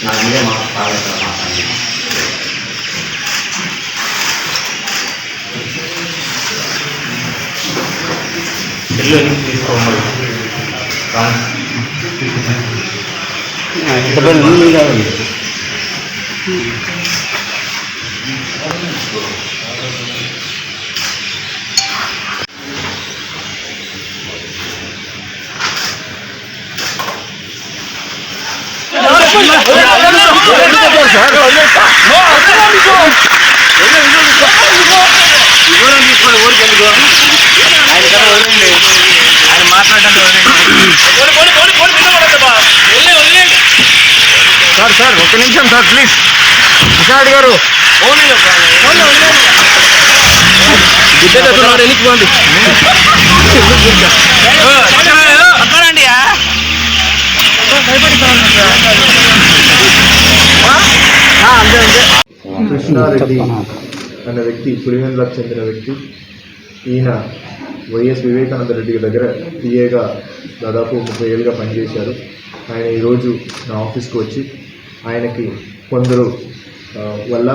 namanya mengetahui kelemahannya Nah, kita belum meninggal. ఆయన మాట్లాడండి sir sir ఒక్క నిమిషం సార్ ప్లీజ్. విశాఖ గారు. పోండి. అంతే అంతే కృష్ణారెడ్డి అనే వ్యక్తి పులివెందులకు చెందిన వ్యక్తి. ఈయన వైఎస్ వివేకానంద రెడ్డి దగ్గర పిఏగా దాదాపు ముప్పై ఏళ్ళుగా పనిచేశారు. ఆయన ఈరోజు నా ఆఫీస్కి వచ్చి ఆయనకి కొందరు వల్ల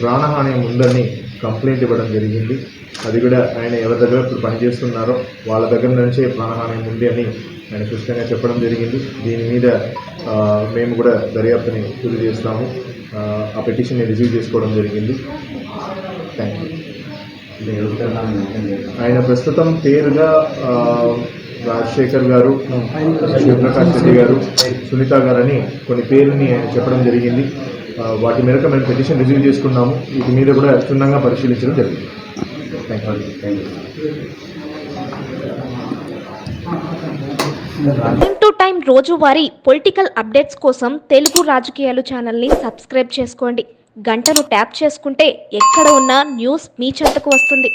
ప్రాణహాని ఉందని కంప్లైంట్ ఇవ్వడం జరిగింది. అది కూడా ఆయన ఎవరి దగ్గర ఇప్పుడు పనిచేస్తున్నారో వాళ్ళ దగ్గర నుంచే ప్రాణహాని ఉంది అని ఆయన స్పష్టంగా చెప్పడం జరిగింది. దీని మీద మేము కూడా దర్యాప్తుని పూర్తి చేస్తాము. ఆ, పిటిషన్ని రిసీవ్ చేసుకోవడం జరిగింది. థ్యాంక్ యూ ఆయన ప్రస్తుతం పేరుగా రాజశేఖర్ గారు శివప్రకాష్ రెడ్డి గారు సునీత గారు అని కొన్ని పేరుని ఆయన చెప్పడం జరిగింది. వాటి మేరకు మేము పిటిషన్ రిసీవ్ చేసుకున్నాము. వీటి మీద కూడా క్షుణ్ణంగా పరిశీలించడం జరిగింది. Thank you thank you time to time రోజువారీ పొలిటికల్ అప్డేట్స్ కోసం తెలుగు రాజకీయాలు ఛానల్ని సబ్స్క్రైబ్ చేసుకోండి. గంటను ట్యాప్ చేసుకుంటే ఎక్కడ ఉన్నా న్యూస్ మీ చెంతకు వస్తుంది.